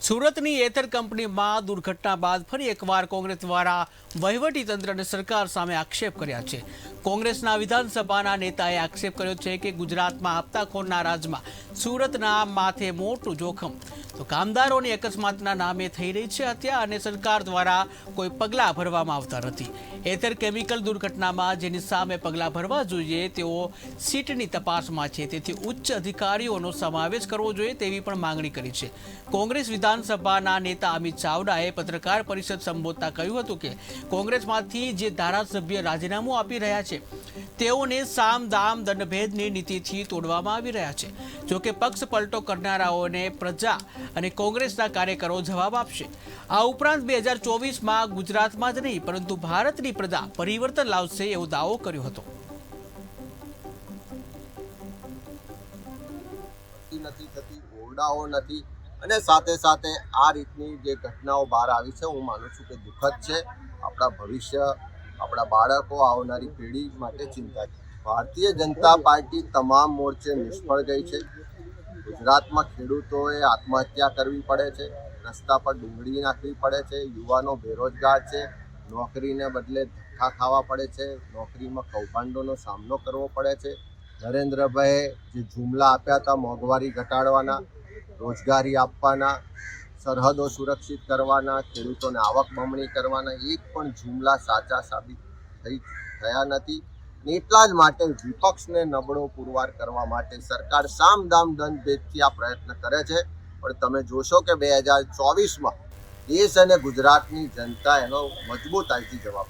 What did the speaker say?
સુરતની એથર કંપનીમાં દુર્ઘટના બાદ ફરી એકવાર કોંગ્રેસ દ્વારા વહીવટી તંત્ર અને સરકાર સામે આક્ષેપ કર્યા છે. કોંગ્રેસના વિધાનસભાના નેતાએ આક્ષેપ કર્યો છે કે ગુજરાતમાં હપ્તાખોરના રાજમાં સુરતના માથે મોટું જોખમ તો કામદારોની અકસ્માતના નામે થઈ રહી છે હત્યા અને સરકાર દ્વારા કોઈ પગલાં ભરવામાં આવતા નથી. એથર કેમિકલ દુર્ઘટનામાં જેની સામે પગલાં ભરવા જોઈએ તેઓ સીટની તપાસમાં છે. તેથી ઉચ્ચ અધિકારીઓનો સમાવેશ કરવો જોઈએ તેવી પણ માંગણી કરી છે. કોંગ્રેસ વિધાનસભાના નેતા અમિત ચાવડાએ પત્રકાર પરિષદ સંબોધતા કહ્યું હતું કે કોંગ્રેસમાંથી જે ધારાસભ્ય રાજીનામું આપી રહ્યા છે, તેઓને સામ દામ દંડભેદની નીતિથી તોડવામાં આવી રહ્યા છે. જોકે પક્ષ પલટો કરનારાઓને પ્રજા અને કોંગ્રેસના કાર્યકરો જવાબ આપશે. આ ઉપરાંત બે હજાર ચોવીસમાં ગુજરાતમાં જ નહીં, પરંતુ ભારતની પ્રજા પરિવર્તન લાવશે એવો દાવો કર્યો હતો. નથી થતી, ઓરડાઓ નથી. અને સાથે સાથે આ રીતની જે ઘટનાઓ બહાર આવી છે, હું માનું છું કે દુઃખદ છે. આપણા ભવિષ્ય, આપણા બાળકો, આવનારી પેઢી માટે ચિંતા છે. ભારતીય જનતા પાર્ટી તમામ મોરચે નિષ્ફળ ગઈ છે. ગુજરાતમાં ખેડૂતોએ આત્મહત્યા કરવી પડે છે, રસ્તા પર ડુંગળી નાખવી પડે છે, યુવાનો બેરોજગાર છે, નોકરીને બદલે ધક્કા ખાવા પડે છે, નોકરીમાં કૌભાંડોનો સામનો કરવો પડે છે. નરેન્દ્રભાઈએ જે જુમલા આપ્યા હતા મોંઘવારી ઘટાડવાના, રોજગારી આપવાના, સરહદો સુરક્ષિત કરવાના, ખેડૂતોને આવક બમણી કરવાના એક પણ જુમલા સાચા સાબિત થઈ થયા નથી. એટલા જ માટે વિપક્ષને નબળો પુરવાર કરવા માટે સરકાર સામદામ દંડ ભેદથી આ પ્રયત્ન કરે છે. પણ તમે જોશો કે બે હજાર ચોવીસમાં દેશ અને ગુજરાતની જનતા એનો મજબૂતાઈથી જવાબ